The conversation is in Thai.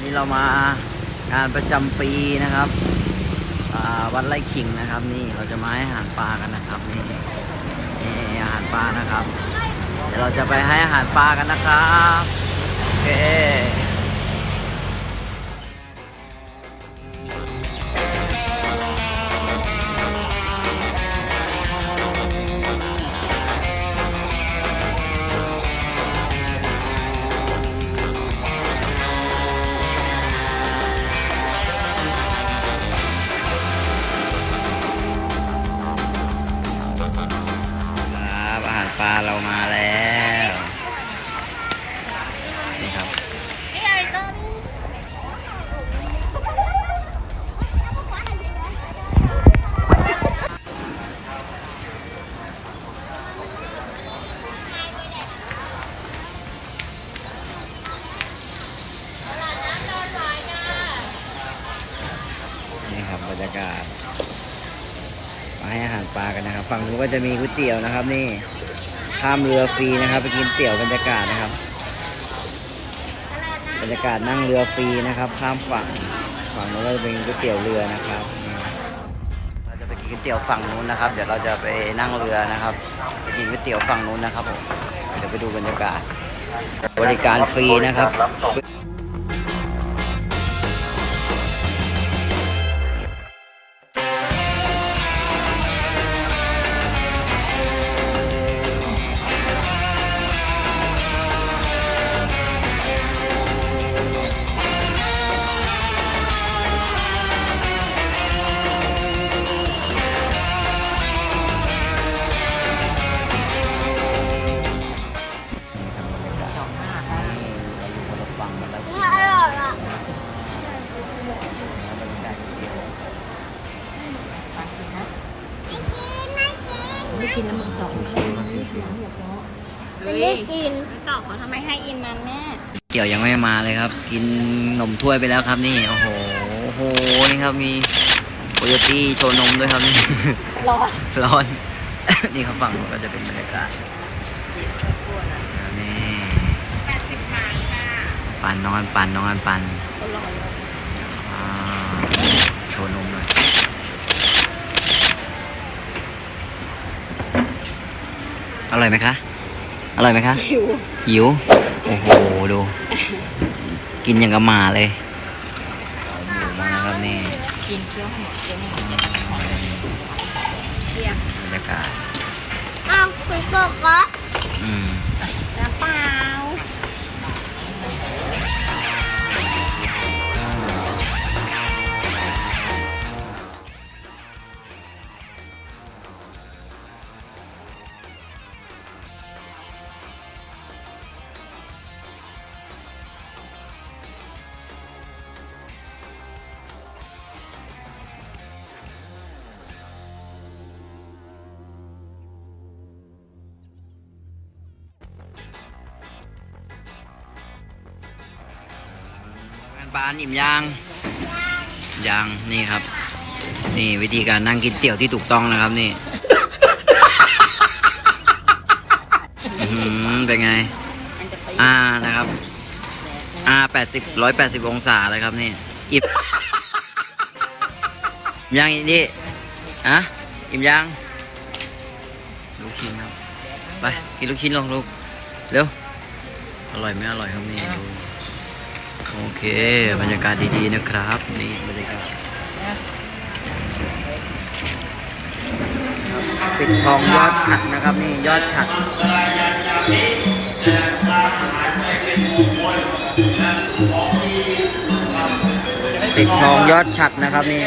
วันนี้เรามางานประจำปีนะครับวัดไร่ขิงนะครับนี่เราจะมาให้อาหารปลากันนะครับนี่นี่อาหารปลานะครับ เดี๋ยวเราจะไปให้อาหารปลากันนะครับโอเค เรามาแล้วนี่ครับนี่ครับบรรยากาศมาให้อาหารปลากันนะครับ ฝั่งนู้นก็จะมีก๋วยเตี๋ยวนะครับนี่ ข้ามเรือฟรีนะครับไปกินเตี๋ยวบรรยากาศนะครับ บรรยากาศนั่งเรือฟรีนะครับ ข้ามฝั่งฝั่งนู้นก็จะเป็นก๋วยเตี๋ยวเรือนะครับ เราจะไปกินก๋วยเตี๋ยวฝั่งนู้นนะครับ เดี๋ยวเราจะไปนั่งเรือนะครับไปกินก๋วยเตี๋ยวฝั่งนู้นนะครับผมเดี๋ยวไปดูบรรยากาศ บริการฟรีนะครับ ไม่กินแล้วมึงจอกชิมไม่กินอย่าเพาะไม่กินเจาะเขาทำไมให้อินมันแม่เตี๋ยวยังไม่มาเลยครับ กินนมถ้วยไปแล้วครับนี่ โอ้โห โอ้โห นี่ครับมีโคโยตี้โชว์นมด้วยครับนี่ ร้อน ร้อน นี่ครับฝั่งนู้นก็จะเป็นบรรยากาศนี่ปันน้องอันปันน้องอันปันอ่าโชว์นมหน่ อยอร่อยไหมคะ อร่อยไหมคะหิวหิว โอ้โห ดู กินอย่างกับหมาเลยเอาหมูมานะครับนี่กินเคี้ยวหัวเคี้ยวหัวเคี้ยวบรรยากาศอ้าวคุยกบวะอืม งานปลาอิ่มยางยังนี่ครับ นี่วิธีการนั่งกินเตี๋ยวที่ถูกต้องนะครับนี่เป็นไง อ่านะครับ อ่าแปดสิบร้อยแปดสิบองศาเลยครับนี่อิ่มยังอีกนี่อะอิ่มยังลูกชิ้นครับ ไปกินลูกชิ้นลองลูกเร็วอร่อยไหมอร่อยครับนี่ดู โอเค บรรยากาศดีๆนะครับ นี่บรรยากาศปิดทองยอดฉัดนะครับนี่ยอดฉัดปิดทองยอดฉัดนะครับนี่